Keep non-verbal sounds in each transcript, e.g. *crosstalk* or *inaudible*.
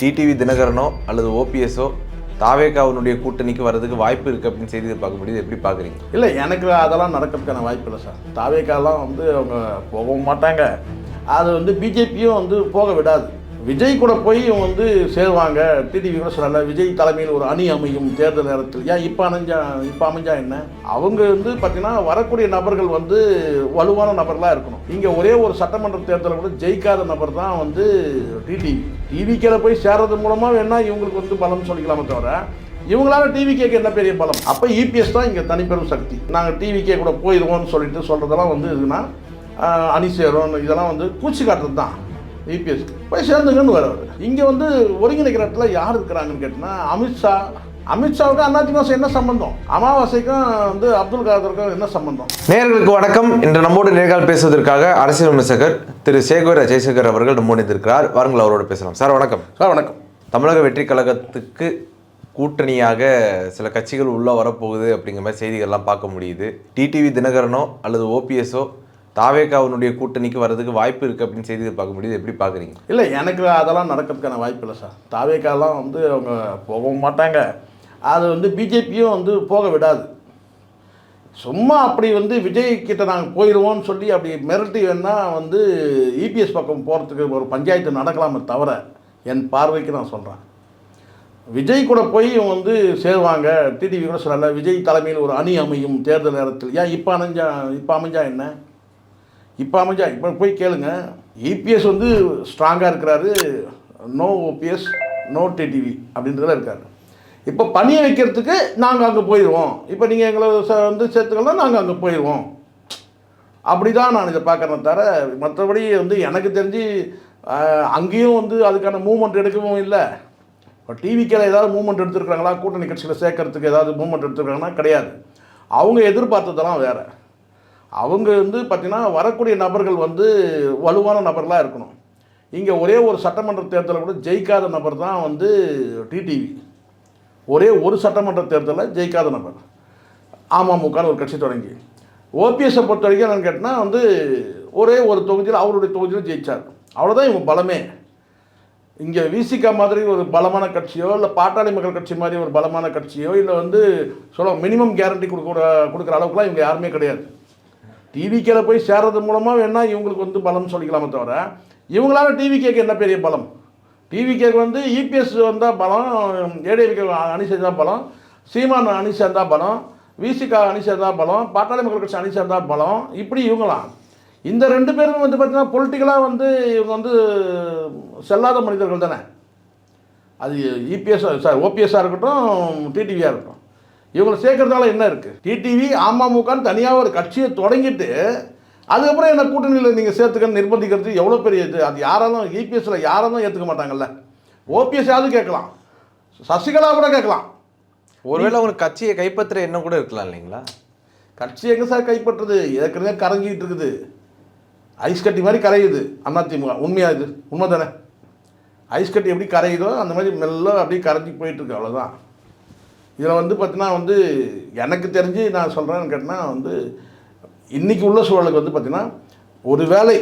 TTV தினகரனோ அல்லது ஓபிஎஸ்ஓ தாவேகாவினுடைய கூட்டணிக்கு வரதுக்கு வாய்ப்பு இருக்குது அப்படின்னு செய்தி பார்க்க முடியுது எப்படி பார்க்குறீங்க? இல்லை எனக்கு அதெல்லாம் நடக்கிறதுக்கான வாய்ப்பு இல்லை சார். தாவேக்காலாம் வந்து அவங்க போகவும் மாட்டாங்க. அது வந்து பிஜேபியும் வந்து போக விடாது. விஜய் கூட போய் இவங்க வந்து சேருவாங்க. டிடிவி கூட சொல்லல. விஜய் தலைமையில் ஒரு அணி அமையும் தேர்தல் நேரத்தில். ஏன் இப்போ அமைஞ்சா இப்போ அமைஞ்சா என்ன? அவங்க வந்து பார்த்தீங்கன்னா வரக்கூடிய நபர்கள் வந்து வலுவான நபர்களாக இருக்கணும். இங்கே ஒரே ஒரு சட்டமன்ற தேர்தலில் கூட ஜெயிக்காத நபர் தான் வந்து டிடிவி டிவிக்கில் போய் சேர்றது மூலமாக வேணா இவங்களுக்கு வந்து பலம் சொல்லிக்கலாமே தவிர இவங்களால கேட்க என்ன பெரிய பலம்? அப்போ இபிஎஸ் தான் இங்கே தனிப்பெரும் சக்தி. நாங்கள் டிவிகே கூட போயிடுவோம்னு சொல்லிட்டு சொல்கிறதெல்லாம் வந்து இதுனா அணி சேரும். இதெல்லாம் வந்து பூச்சி காட்டுறது தான் இபிஎஸ் போய் சேர்ந்துங்கன்னு வர்றாரு இங்கே வந்து ஒருங்கிணைக்கிற இடத்துல யார் இருக்கிறாங்கன்னு கேட்டினா அமித்ஷா அமித்ஷாவுக்கும் அதிமுக என்ன சம்பந்தம்? அமாவாசைக்கும் வந்து அப்துல் காதருக்கும் என்ன சம்பந்தம்? நேயர்களுக்கு வணக்கம். இன்று நம்மோடு நேர்கால் பேசுவதற்காக அரசியல் விமர்சகர் திரு சேகர் ஜெயசேகர் அவர்கள் நம்மோடு இருந்திருக்கிறார் வாருங்கள் அவரோடு பேசலாம். சார் வணக்கம். சார் வணக்கம். தமிழக வெற்றி கழகத்துக்கு கூட்டணியாக சில கட்சிகள் உள்ளே வரப்போகுது அப்படிங்கிற மாதிரி செய்திகள்லாம் பார்க்க முடியுது. டிடிவி தினகரனோ அல்லது ஓபிஎஸ்ஓ தாவேகாவினுடைய கூட்டணிக்கு வர்றதுக்கு வாய்ப்பு இருக்குது அப்படின்னு செய்தியை பார்க்க முடியுது. எப்படி பார்க்குறீங்க? இல்லை எனக்கு அதெல்லாம் நடக்கிறதுக்கான வாய்ப்பு இல்லை சார். தாவேக்காலாம் வந்து அவங்க போகவும் மாட்டாங்க. அது வந்து பிஜேபியும் வந்து போக விடாது. சும்மா அப்படி வந்து விஜய் கிட்ட நாங்கள் போயிடுவோம்னு சொல்லி அப்படி மிரட்டி வேணால் வந்து இபிஎஸ் பக்கம் போகிறதுக்கு ஒரு பஞ்சாயத்து நடக்கலாமே தவிர என் பார்வைக்கு நான் சொல்கிறேன் விஜய் கூட போய் இவங்க வந்து சேருவாங்க. டிடிவி கூட சொல்லலை விஜய் தலைமையில் ஒரு அணி அமையும் தேர்தல் நேரத்தில். ஏன் இப்போ அமைஞ்சா இப்போ அமைஞ்சா என்ன? இப்போ அமைஞ்சா இப்போ போய் கேளுங்க. இபிஎஸ் வந்து ஸ்ட்ராங்காக இருக்கிறாரு. நோ ஓபிஎஸ் நோ டிடிவி அப்படின்றதுல இருக்காரு. இப்போ பணியை வைக்கிறதுக்கு நாங்கள் அங்கே போயிடுவோம் இப்போ நீங்கள் எங்களை ச- வந்து சேர்த்துக்கலாம் நாங்கள் அங்கே போயிடுவோம் அப்படி தான் நான் இதை பார்க்குறேன் தவிர மற்றபடி வந்து எனக்கு தெரிஞ்சு அங்கேயும் வந்து அதுக்கான மூமெண்ட் எடுக்கவும் இல்லை. இப்போ டிவிக்கில் ஏதாவது மூமெண்ட் எடுத்துருக்காங்களா கூட்டணி கட்சியில் சேர்க்கறதுக்கு ஏதாவது மூவ்மெண்ட் எடுத்துருக்காங்கன்னா கிடையாது. அவங்க எதிர்பார்த்ததெல்லாம் வேறு. அவங்க வந்து பார்த்திங்கன்னா வரக்கூடிய நபர்கள் வந்து வலுவான நபர்களாக இருக்கணும். இங்கே ஒரே ஒரு சட்டமன்ற தேர்தலில் கூட ஜெயிக்காத நபர் தான் வந்து டிடிவி ஒரே ஒரு சட்டமன்ற தேர்தலில் ஜெயிக்காத நபர். அமமுகன்னு ஒரு கட்சி தொடங்கி. ஓபிஎஸ்ஸை பொறுத்த வரைக்கும் என்னென்னு கேட்டால் வந்து ஒரே ஒரு தொகுதியில் அவருடைய தொகுதியில் ஜெயிச்சார். அவ்வளோதான் இவங்க பலமே. இங்கே விசிகா மாதிரி ஒரு பலமான கட்சியோ இல்லை பாட்டாளி மக்கள் கட்சி மாதிரி ஒரு பலமான கட்சியோ இல்லை வந்து சொல்ல மினிமம் கேரண்டி கொடுக்குற கொடுக்குற அளவுக்குலாம் இவங்க யாருமே கிடையாது. டிவிக்கில் போய் சேர்றது மூலமாக வேணால் இவங்களுக்கு வந்து பலம் சொல்லிக்கலாமே தவிர இவங்களால டிவி கேக்கு என்ன பெரிய பலம்? டிவி கேக்கு வந்து இபிஎஸ் வந்தால் பலம் ஏடிஎம்கே அணி சேர்ந்தால் பலம் சீமான் அணி சேர்ந்தால் பலம் விசிகா அணி சேர்ந்தால் பலம் பாட்டாளி மக்கள் கட்சி அணி சேர்ந்தால் பலம் இப்படி இவங்களாம். இந்த ரெண்டு பேரும் வந்து பார்த்திங்கன்னா பொலிட்டிக்கலாக வந்து இவங்க வந்து செல்லாத மனிதர்கள் தானே. அது இபிஎஸ் சார் ஓபிஎஸ்ஸாக இருக்கட்டும் டிடிவியாக இருக்கட்டும். இவங்களை சேர்க்கறதால என்ன இருக்குது டிடிவி அமமுகன்னு தனியாக ஒரு கட்சியை தொடங்கிட்டு அதுக்கப்புறம் என்ன கூட்டணியில் நீங்கள் சேர்த்துக்கன்னு நிர்பந்திக்கிறது எவ்வளோ பெரிய இது? அது யாராலும் இபிஎஸ்சில் யாராலும் ஏற்றுக்க மாட்டாங்கல்ல. ஓபிஎஸ் யாவது கேட்கலாம். சசிகலா கூட கேட்கலாம். ஒருவேளை உங்களுக்கு கட்சியை கைப்பற்ற எண்ணம் கூட இருக்கலாம் இல்லைங்களா? கட்சி எங்கே சார் கைப்பற்றுறது ஏற்கனவே கரைஞ்சிக்கிட்டு இருக்குது. ஐஸ் கட்டி மாதிரி கரையுது அதிமுக உண்மையா இது? உண்மை தானே ஐஸ் கட்டி எப்படி கரையுதோ அந்த மாதிரி மெல்ல அப்படியே கரைஞ்சி போயிட்டுருக்கு அவ்வளோதான் இதில் வந்து பார்த்தீங்கன்னா வந்து எனக்கு தெரிஞ்சு நான் சொல்கிறேன்னு கேட்டால் வந்து இன்றைக்கி உள்ள சூழலுக்கு வந்து பார்த்தீங்கன்னா ஒருவேளை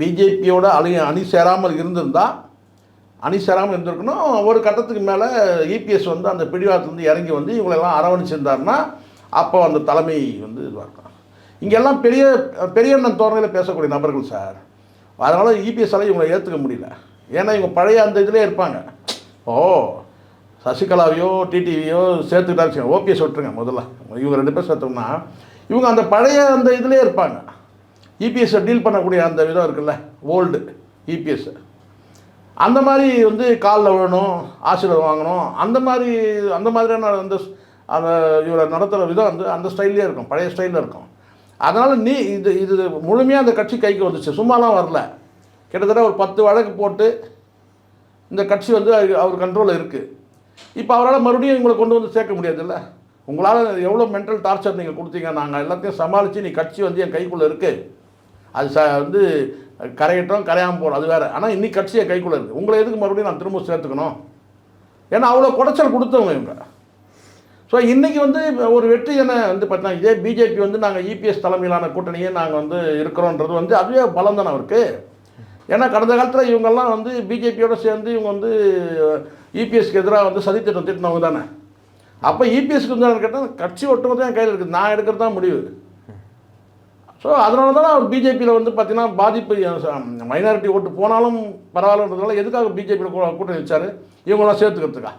பிஜேபியோட அணி அணி சேராமல் இருந்திருந்தால் அணி சேராமல் இருந்திருக்கணும். ஒரு கட்டத்துக்கு மேலே இபிஎஸ் வந்து அந்த பிடிவாரத்துலேருந்து இறங்கி வந்து இவங்களெல்லாம் அரவணைச்சிருந்தாருன்னா அப்போ அந்த தலைமை வந்து இதுவாக இருக்கும் இங்கெல்லாம் பெரிய பெரிய அண்ணன் தோரணையில் பேசக்கூடிய நபர்கள் சார். அதனால் இபிஎஸ்ஸால் இவங்களை ஏற்றுக்க முடியல. ஏன்னா இவங்க பழைய அந்த இதிலே இருப்பாங்க. ஓ சசிகலாவையோ டிடிவியோ சேர்த்துக்கிட்டா ஓபிஎஸ் விட்டுருங்க முதல்ல. இவங்க ரெண்டு பேர் சேர்த்தோம்னா இவங்க அந்த பழைய அந்த இதுலேயே இருப்பாங்க. இபிஎஸ்ஸை டீல் பண்ணக்கூடிய அந்த விதம் இருக்குல்ல ஓல்டு இபிஎஸ் அந்த மாதிரி வந்து காலில் விழணும் ஆசீர்வாதம் வாங்கணும். அந்த மாதிரி அந்த மாதிரியான அந்த அந்த இவரை நடத்துகிற விதம் வந்து அந்த ஸ்டைல்லே இருக்கும் பழைய ஸ்டைலில் இருக்கும். அதனால் நீ இது இது முழுமையாக அந்த கட்சி கைக்கு வந்துச்சு. சும்மாலாம் வரல. கிட்டத்தட்ட ஒரு பத்து வழக்கு போட்டு இந்த கட்சி வந்து அவர் கண்ட்ரோலில் இருக்குது இப்போ அவரால் மறுபடியும் இவங்களை கொண்டு வந்து சேர்க்க முடியாதுல்ல? உங்களால் எவ்வளோ மென்டல் டார்ச்சர் நீங்கள் கொடுத்தீங்க? நாங்கள் எல்லாத்தையும் சமாளித்து நீ கட்சி வந்து என் கைக்குள்ளே இருக்குது அது ச வந்து கரையட்டும் கரையாமல் போகிறோம் அது வேறு. ஆனால் இன்றைக்கி கட்சியை கைக்குள்ளே இருக்குது உங்களை எதுக்கு மறுபடியும் நான் திரும்ப சேர்த்துக்கணும்? ஏன்னா அவ்வளோ குடைச்சல் கொடுத்தவங்க இவங்க. ஸோ இன்றைக்கி வந்து ஒரு வெற்றி என வந்து பார்த்தீங்கன்னா இதே பிஜேபி வந்து நாங்கள் இபிஎஸ் தலைமையிலான கூட்டணியே நாங்கள் வந்து இருக்கிறோன்றது வந்து அதுவே பலம் தானே அவருக்கு. ஏன்னா கடந்த காலத்தில் இவங்கெல்லாம் வந்து பிஜேபியோடு சேர்ந்து இவங்க வந்து இபிஎஸ்க்கு எதிராக வந்து சதித்திட்டம் திட்டினவங்க தானே. அப்போ இபிஎஸ்க்கு வந்து கேட்டால் கட்சி ஒட்டுமொத்தம் என் கையில் இருக்குது. நான் எடுக்கிறது தான் முடிவு. ஸோ அதனால தான் அவர் பிஜேபியில் வந்து பார்த்தீங்கன்னா பாதிப்பு மைனாரிட்டி ஓட்டு போனாலும் பரவாயில்லன்றதுனால எதுக்காக பிஜேபியில் கூட்டணி வச்சார்? இவங்களாம் சேர்த்துக்கிறதுக்கா?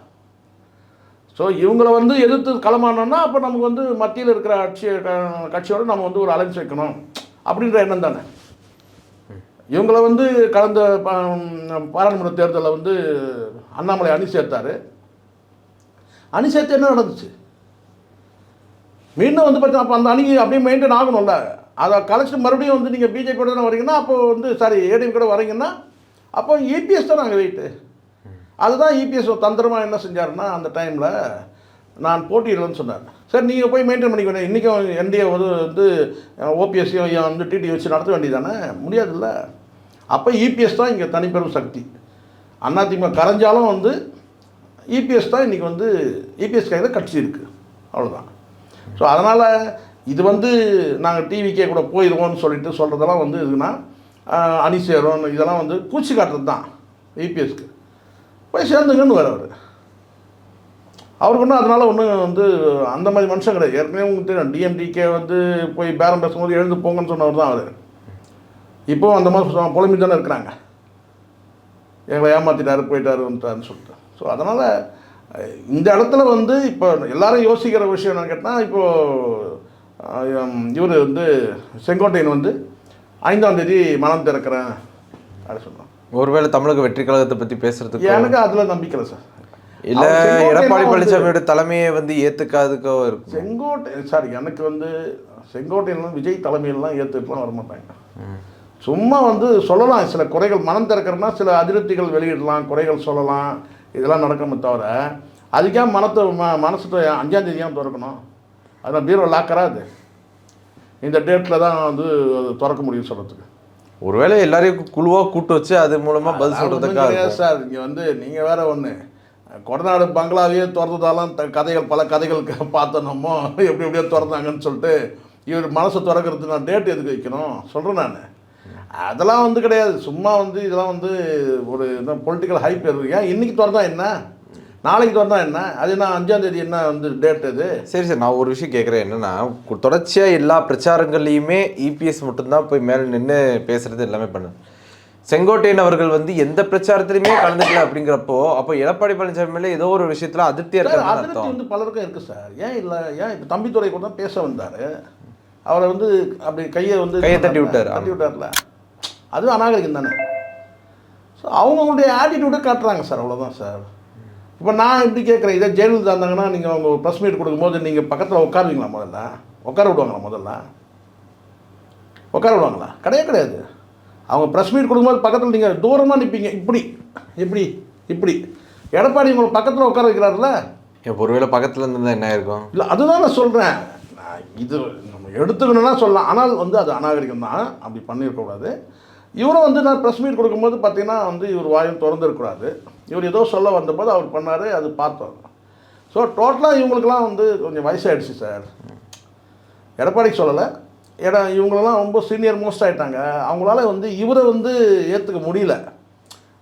ஸோ இவங்கள வந்து எதிர்த்து களமானோன்னா அப்போ நமக்கு வந்து மத்தியில் இருக்கிற கட்சி க- நம்ம வந்து ஒரு அலைன்ஸ் வைக்கணும். அப்படின்ற எண்ணம் தானே. இவங்கள வந்து கடந்த பாராளுமன்ற தேர்தலில் வந்து அண்ணாமலை அணி சேர்த்தாரு. அணி சேர்த்து என்ன நடந்துச்சு? மீண்டும் வந்து பார்த்தீங்கன்னா அப்போ அந்த அணி அப்படியே மெயின்டைன் ஆகணும்ல. அதை கலைச்சிட்டு மறுபடியும் வந்து நீங்கள் பிஜேபியோட தானே வரீங்கன்னா அப்போ வந்து சாரி ஏடிஎம் கூட வரீங்கன்னா அப்போ இபிஎஸ் தான் நாங்கள் வெயிட்டு அதுதான் இபிஎஸ் தந்திரமாக என்ன செஞ்சாருன்னா அந்த டைமில் நான் போட்டியிடலன்னு சொன்னார். சார் நீங்கள் போய் மெயின்டைன் பண்ணிக்கணும் இன்றைக்கும் என்டிஏ வந்து வந்து ஓபிஎஸ்சியும் வந்து டிடி வச்சு நடத்த வேண்டியதானே முடியாதுல்ல. அப்போ இபிஎஸ் தான் இங்கே தனிப்பெரும் சக்தி. அதிமுக கரைஞ்சாலும் வந்து இபிஎஸ் தான் இன்றைக்கி வந்து இபிஎஸ் கையில் கட்சி இருக்குது அவ்வளோதான் ஸோ அதனால் இது வந்து நாங்கள் டிவிக்கே கூட போயிடுவோம்னு சொல்லிட்டு சொல்கிறதெல்லாம் வந்து இதுனா அணி சேரும் இதெல்லாம் வந்து பூச்சி காட்டுறது தான் இபிஎஸ்க்கு போய் சேர்ந்துங்கன்னு வர அவர். அவருக்கு ஒன்றும் அதனால் ஒன்றும் வந்து அந்த மாதிரி மனுஷன் கிடையாது. ஏற்கனவே உங்களுக்கு தெரியும் டிஎம்டிகே வந்து போய் பேரம் பேசும்போது எழுந்து போங்கன்னு சொன்னவர் தான் அவர். இப்போவும் அந்த மாதிரி புலம்பி தானே இருக்கிறாங்க. எங்களை ஏமாற்றிட்டாரு போயிட்டாரு வந்துட்டாருன்னு சொல்லிட்டு. ஸோ அதனால் இந்த இடத்துல வந்து இப்போ எல்லாரும் யோசிக்கிற விஷயம் என்னன்னு கேட்டால் இப்போது இவர் வந்து செங்கோட்டையன் வந்து ஐந்தாம் தேதி மனம் திறக்கிறேன் அப்படி சொன்னான் ஒருவேளை தமிழக வெற்றி கழகத்தை பற்றி பேசுறதுக்கு எனக்கு அதில் நம்பிக்கை இல்லை சார். இல்ல எடப்பாடி பழனிசாமியோட தலைமையை வந்து ஏத்துக்காதுக்கோ இருக்கும். செங்கோட்டை சார் எனக்கு வந்து செங்கோட்டையெல்லாம் விஜய் தலைமையிலலாம் ஏற்றுட்டுலாம் வரமாட்டாங்க சும்மா வந்து சொல்லலாம் சில குறைகள் மனம் திறக்கிறதுனா சில அதிருப்திகள் வெளியிடலாம் குறைகள் சொல்லலாம் இதெல்லாம் நடக்குமே தவிர அதுக்கே மனத்தை ம மனசு அஞ்சாம் தேதி ஏன் திறக்கணும்? அதான் பீரோ லாக்கரா அது? இந்த டேட்டில் தான் வந்து திறக்க முடியும் சொல்கிறதுக்கு ஒருவேளை எல்லாரையும் குழுவா கூட்டு வச்சு அது மூலமா பதில் இருக்கும். சார். இங்கே வந்து நீங்கள் வேற ஒன்று கொடநாடு பங்களாவையே திறந்ததாலும் த கதைகள் பல கதைகள் க- *laughs* பார்த்தோம் நம்ம. எப்படி எப்படியோ திறந்தாங்கன்னு சொல்லிட்டு இவர் மனசை திறக்கிறதுக்கு நான் டேட் எதுக்கு வைக்கணும்? சொல்கிறேன் நான். அதெல்லாம் வந்து கிடையாது. சும்மா வந்து இதெல்லாம் வந்து ஒரு பொலிட்டிக்கல் ஹைப் இருக்கு. ஏன் இன்றைக்கி திறந்தா என்ன? நாளைக்கு திறந்தா என்ன? அது என்ன அஞ்சாந்தேதி என்ன வந்து டேட் இது? சரி சார். நான் ஒரு விஷயம் கேட்குறேன். என்னன்னா தொடர்ச்சியாக எல்லா பிரச்சாரங்கள்லையுமே இபிஎஸ் மட்டும்தான் போய் மேலே நின்று பேசுகிறது எல்லாமே பண்ணு. செங்கோட்டையன் அவர்கள் வந்து எந்த பிரச்சாரத்திலுமே கலந்துக்கல அப்படிங்கிறப்போ அப்போ எடப்பாடி பழனிசாமி மேல ஏதோ ஒரு விஷயத்துல அதிருப்தியா சார் இருக்கிறது அதிருப்தி வந்து பலருக்கும் இருக்குது சார். ஏன் இல்லை ஏன் இப்போ தம்பித்துறை கூட தான் பேச வந்தார்? அவரை வந்து அப்படி கையை வந்து கையை தட்டி விட்டாரு. தட்டி விட்டார்ல. அது அநாகரிகம் தானே? ஸோ அவங்களுடைய ஆட்டிடியூடை காட்டுறாங்க சார் அவ்வளோதான் சார். இப்போ நான் இப்படி கேட்குறேன் இதே ஜெயலலிதா இருந்தாங்கன்னா நீங்கள் அவங்க ப்ரெஸ் மீட் கொடுக்கும்போது நீங்கள் பக்கத்தில் உட்காருவீங்களா முதல்ல? உட்கார விடுவாங்களா முதல்ல? உட்கார விடுவாங்களா? கிடையாது கிடையாது. அவங்க ப்ரெஸ் மீட் கொடுக்கும்போது பக்கத்தில் நீங்கள் தூரமாக நிற்பீங்க இப்படி இப்படி இப்படி. எடப்பாடி உங்களை பக்கத்தில் உட்கார வைக்கிறாருல்ல? ஒருவேளை பக்கத்துல இருந்தா என்ன ஆயிருக்கும்? இல்லை அதுதான் நான் சொல்கிறேன் இது நம்ம எடுத்துக்கணும்னா சொல்லலாம். ஆனால் வந்து அது அநாகரிகம் தான் அப்படி பண்ணியிருக்கக்கூடாது. இவரும் வந்து நான் ப்ரெஸ் மீட் கொடுக்கும்போது பார்த்தீங்கன்னா வந்து இவர் வாயும் திறந்துருக்கூடாது இவர் ஏதோ சொல்ல வந்தபோது அவர் பண்ணார் அது பார்த்தோம். ஸோ டோட்டலாக இவங்களுக்கெல்லாம் வந்து கொஞ்சம் வயசாயிடுச்சு சார் எடப்பாடிக்கு சொல்லலை. ஏன்னா இவங்களெல்லாம் ரொம்ப சீனியர் மோஸ்ட் ஆகிட்டாங்க அவங்களால வந்து இவரை வந்து ஏற்றுக்க முடியல.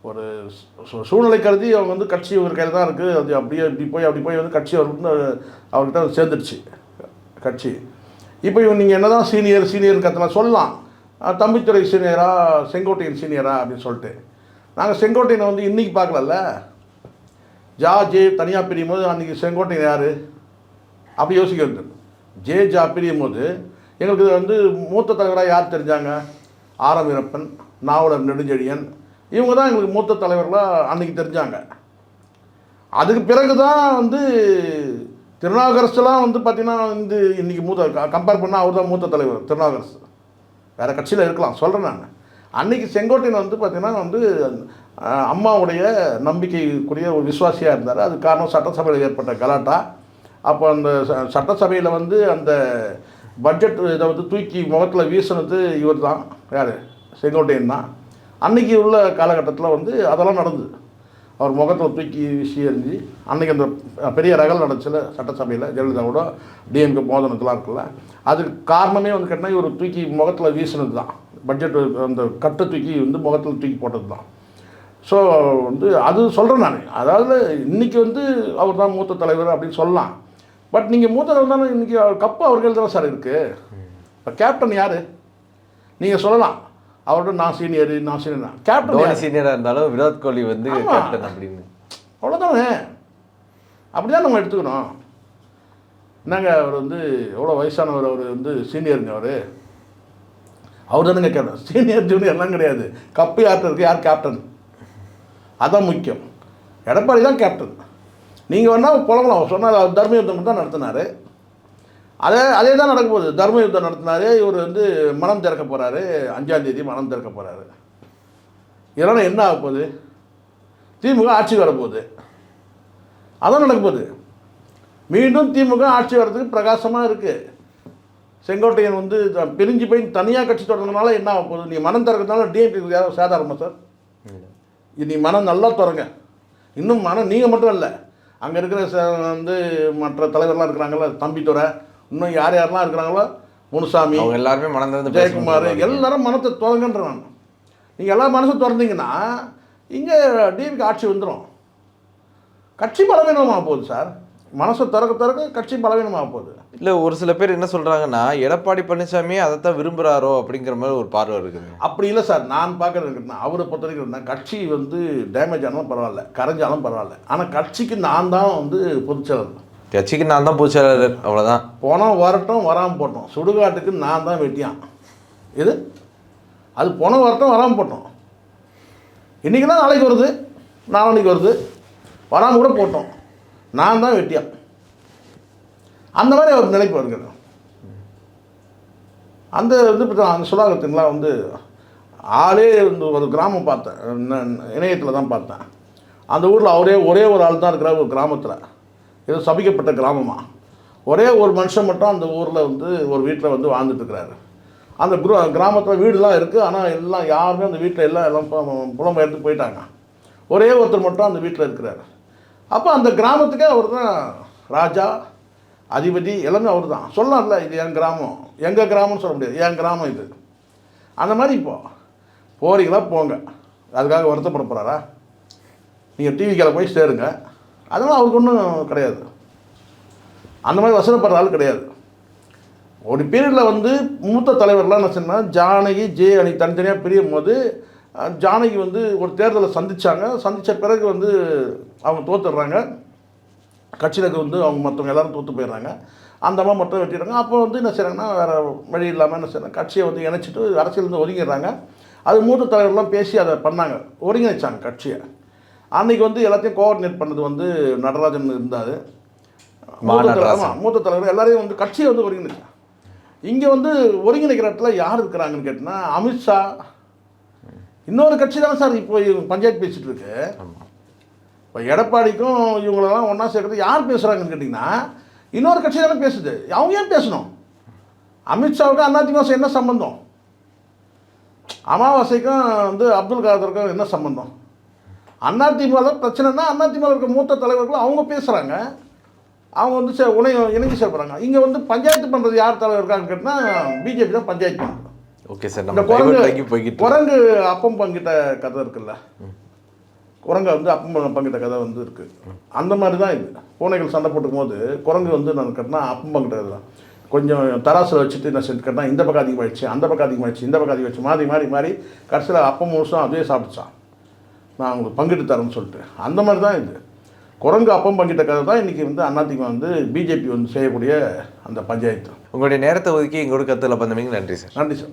ஒரு சூ- சூழ்நிலை கருதி அவங்க வந்து கட்சி இவர் கையில் தான் இருக்குது அது அப்படியே இப்படி போய் அப்படி போய் வந்து கட்சி அவர் அவர்கிட்ட வந்து சேர்ந்துடுச்சு. கட்சி. இப்போ இவன் நீங்கள் என்ன தான் சீனியர் சீனியர் கத்தலாம் சொல்லலாம். தம்பித்துறை சீனியரா செங்கோட்டையன் சீனியரா அப்படின்னு சொல்லிட்டு. நாங்கள் செங்கோட்டையனை வந்து இன்றைக்கி பார்க்கலல்ல. ஜா ஜே தனியாக பிரியும் போது அன்றைக்கி செங்கோட்டையன் யார்? அப்படி யோசிக்க வேண்டும் ஜே ஜா பிரியும் போது எங்களுக்கு வந்து மூத்த தலைவராக யார் தெரிஞ்சாங்க? ஆரம் வீரப்பன் நாவலர் நெடுஞ்செழியன். இவங்க தான் எங்களுக்கு மூத்த தலைவர்களாக அன்னைக்கு தெரிஞ்சாங்க. அதுக்கு பிறகு தான் வந்து திருநாகரசுலாம் வந்து பார்த்தீங்கன்னா வந்து இன்றைக்கி மூத்த கம்பேர் பண்ணால் அவர் தான் மூத்த தலைவர் திருநாகரசு வேறு கட்சியில் இருக்கலாம் சொல்கிறேன் நான். அன்னைக்கு செங்கோட்டையன் வந்து பார்த்திங்கன்னா வந்து அம்மாவுடைய நம்பிக்கைக்குரிய ஒரு விசுவாசியாக இருந்தார். அது காரணம் சட்டசபையில் ஏற்பட்ட கலாட்டா. அப்போ அந்த ச- சட்டசபையில் வந்து அந்த பட்ஜெட் இதை வந்து தூக்கி முகத்தில் வீசினது இவர் தான் யார்? செங்கோட்டையன் தான். அன்றைக்கி உள்ள காலகட்டத்தில் வந்து அதெல்லாம் நடந்தது. அவர் முகத்தில் தூக்கி வீசி எறிஞ்சு அன்றைக்கி அந்த பெரிய ரகல் நடந்துச்சுல சட்டசபையில் ஜெயலலிதாவோட டிஎம்கே மோதனத்துலாம் இருக்குல்ல அதுக்கு காரணமே வந்து கேட்டால் இவர் தூக்கி முகத்தில் வீசினது தான் பட்ஜெட் அந்த கட்டை தூக்கி வந்து முகத்தில் தூக்கி போட்டது தான் ஸோ வந்து அது சொல்கிறேன் நான். அதாவது இன்றைக்கி வந்து அவர் தான் மூத்த தலைவர் அப்படின்னு சொல்லலாம். பட் நீங்கள் மூத்த தானே இன்றைக்கி கப்பு அவர்கள் தான் சார் இருக்குது இப்போ கேப்டன் யார்? நீங்கள் சொல்லலாம். அவர்கிட்ட நான் சீனியர் நான் சீனியர் கேப்டன் தோனி யாரு? சீனியரா இருந்தாலும் விராட் கோலி வந்து. கேப்டன் அப்படின்னு. அவ்வளோதானே அப்படி தான் நம்ம எடுத்துக்கணும். என்னங்க அவர் வந்து எவ்வளோ வயசானவர்? அவர் வந்து சீனியருங்க அவர். அவர் தானுங்க கேப்டன் சீனியர் ஜூனியர் எல்லாம் கிடையாது. கப்பு யார்கிட்ட இருக்கு? யார் கேப்டன் அதான் முக்கியம். எடப்பாடி தான் கேப்டன் நீங்கள் வேணால் புலம்பலாம். சொன்னால் தர்ம யுத்தம் தான் நடத்தினார். அதே அதே தான் நடக்க போகுது. தர்ம யுத்தம் நடத்தினாரு. இவர் வந்து மனம் திறக்க போகிறாரு அஞ்சாந்தேதி மனம் திறக்க போகிறாரு இதனால் என்ன ஆக போகுது? திமுக ஆட்சி வரப்போகுது அதான் நடக்க போகுது. மீண்டும் திமுக ஆட்சி வர்றதுக்கு பிரகாசமாக இருக்குது செங்கோட்டையன் வந்து பிரிஞ்சு போய் தனியாக கட்சி தொடங்கினால என்ன ஆக போகுது? நீ மனம் திறக்கிறதுனால டிஎம்கே சாதாரணமா சார்? இது நீ மனம் நல்லா திறங்க. இன்னும் மனம் நீங்கள் மட்டும் இல்லை அங்கே இருக்கிற வந்து மற்ற தலைவர்லாம் இருக்கிறாங்கல்ல தம்பித்துறை இன்னும் யார் யாரெல்லாம் இருக்கிறாங்களோ முனுசாமி அவங்க எல்லாருமே மனம் திறந்து ஜெயக்குமார் எல்லாரும் மனத்தை திறங்கன்ற நான் நீங்கள் எல்லா மனசை திறந்தீங்கன்னா இங்கே டிவிக்கு ஆட்சி வந்துடும் கட்சி பலவீனமாக போகுது சார். மனசை திறக்க திறக்க கட்சி பலவீனமாக போகுது. இல்ல ஒரு சில பேர் என்ன சொல்றாங்கன்னா எடப்பாடி பழனிசாமி அதைத்தான் விரும்புறாரோ அப்படிங்கிற மாதிரி ஒரு பார்வை இருக்குது. அப்படி இல்லை சார். நான் பார்க்குறது அவரை பொறுத்த வரைக்கும் கட்சி வந்து டேமேஜ் ஆனாலும் பரவாயில்ல கரைஞ்சாலும் பரவாயில்ல. ஆனால் கட்சிக்கு நான் தான் வந்து பொதுச்செயலர் கட்சிக்கு நான் தான் பொதுச்செயலாளர் அவ்வளவுதான். போனோம் வரட்டும் வராமல் போட்டோம். சுடுகாட்டுக்கு நான் தான் வெட்டியான். இது அது போன வரட்டும் வராமல் போட்டோம். இன்றைக்கி தான் நாளைக்கு வருது நாளைக்கு வருது. வராமல் கூட போட்டோம். நான் தான் வெட்டியா. அந்த மாதிரி அவர் நிலைக்கு வருகிறது அந்த வந்து அந்த சுதாகரத்துக்குலாம் வந்து ஆளே இருந்து ஒரு கிராமம் பார்த்தேன். இணையத்தில் தான் பார்த்தேன். அந்த ஊரில் அவரே ஒரே ஒரு ஆள் தான் இருக்கிறார் ஒரு கிராமத்தில். ஏதோ சபிக்கப்பட்ட கிராமமாக ஒரே ஒரு மனுஷன் மட்டும் அந்த ஊரில் வந்து ஒரு வீட்டில் வந்து வாழ்ந்துட்டுருக்கிறாரு அந்த குரு கிராமத்தில் வீடுலாம் இருக்குது ஆனால் எல்லாம் யாருமே அந்த வீட்டில் எல்லாம் எல்லாம் பு- புலம்பெயர்த்து போயிட்டாங்க. ஒரே ஒருத்தர் மட்டும் அந்த வீட்டில் இருக்கிறாரு. அப்போ அந்த கிராமத்துக்கே அவர் தான் ராஜா அதிபதி எல்லாமே அவர் தான் சொல்லலாம்ல இது என் கிராமம். எங்கள் கிராமம்னு சொல்ல முடியாது. என் கிராமம் இது. அந்த மாதிரி இப்போ போறீங்களா? போங்க. அதுக்காக வருத்தப்பட போகிறாரா நீங்கள் டிவிக்கில் போய் சேருங்க. அதனால் அவருக்கு ஒன்றும் கிடையாது. அந்த மாதிரி வசனப்படுற ஆள் கிடையாது. ஒரு பீரியடில் வந்து மூத்த தலைவர்லாம் என்ன சொன்னால் ஜானகி ஜே அணி தனித்தனியாக பிரியும் போது ஜானகி வந்து ஒரு தேர்தலை சந்திச்சாங்க. சந்தித்த பிறகு வந்து அவங்க தோத்துடுறாங்க. கட்சியில் வந்து அவங்க மற்றவங்க எல்லாரும் தோற்று போயிடுறாங்க. அந்த அம்மா மட்டும் வெட்டிடுறாங்க. அப்போ வந்து என்ன செய்கிறாங்கன்னா வேறு வழி இல்லாமல் என்ன செய்றாங்க கட்சியை வந்து இணைச்சிட்டு அரசியலேருந்து ஒதுங்கிடுறாங்க. அது மூத்த தலைவர்லாம் பேசி அதை பண்ணாங்க. ஒருங்கிணைச்சாங்க கட்சியை. அன்னைக்கு வந்து எல்லாத்தையும் கோஆர்டினேட் பண்ணது வந்து நடராஜன் இருந்தார். மா மூத்த தலைவர். எல்லாரையும் வந்து கட்சியை வந்து ஒருங்கிணைச்சாங்க. இங்கே வந்து ஒருங்கிணைக்கிற இடத்துல யார் இருக்கிறாங்கன்னு கேட்டினா அமித்ஷா இன்னொரு கட்சி தானே சார் இப்போ பஞ்சாயத்து பேசிட்டு இருக்கு இப்போ எடப்பாடிக்கும் இவங்களெல்லாம் ஒன்றா சேர்க்கறது யார் பேசுகிறாங்கன்னு கேட்டிங்கன்னா இன்னொரு கட்சி தானே பேசுது. அவங்க ஏன் பேசணும்? அமித்ஷாவுக்கும் அதிமுக என்ன சம்பந்தம்? அமாவாசைக்கும் வந்து அப்துல் காதருக்கும் என்ன சம்பந்தம்? அதிமுகவில் பிரச்சனைனா அதிமுக இருக்க மூத்த தலைவர்கள் அவங்க பேசுகிறாங்க அவங்க வந்து சே உணை இணைஞ்சு செயல்படுறாங்க இங்கே வந்து பஞ்சாயத்து பண்ணுறது யார் தலைவர் இருக்காங்கன்னு கேட்டால் பிஜேபி தான் பஞ்சாயத்து ஓகே சார் நம்ம குரங்கு போய்கிட்டு குரங்கு அப்பம் பங்கிட்ட கதை இருக்குல்ல? குரங்கை வந்து அப்பம் பங்கிட்ட கதை வந்து இருக்கு. அந்த மாதிரி தான் இது. பூனைகள் சண்டை போட்டுக்கும் போது குரங்கு வந்து நான் கட்டினா அப்பம் பங்கிட்ட கதை தான். கொஞ்சம் தராசில் வச்சுட்டு என்ன செஞ்சு கட்டினா இந்த பக்கம் அதிகமாகிடுச்சு அந்த பக்கம் அதிகமாகிடுச்சு இந்த பக்கம் அதிகமாகிடுச்சு மாறி மாறி மாறி கடைசியில் அப்பம் முழுசும் அதுவே சாப்பிட்டுச்சான் நான் உங்களுக்கு பங்கிட்டு தரேன்னு சொல்லிட்டு. அந்த மாதிரி தான் இது. குரங்கு அப்பம் பங்கிட்ட கதை தான் இன்றைக்கி வந்து அதிமுக வந்து பிஜேபி வந்து செய்யக்கூடிய அந்த பஞ்சாயத்து. உங்களுடைய நேரத்தை ஒதுக்கி எங்களோட கருத்துல பந்தமைக்கு நன்றி சார் நன்றி சார்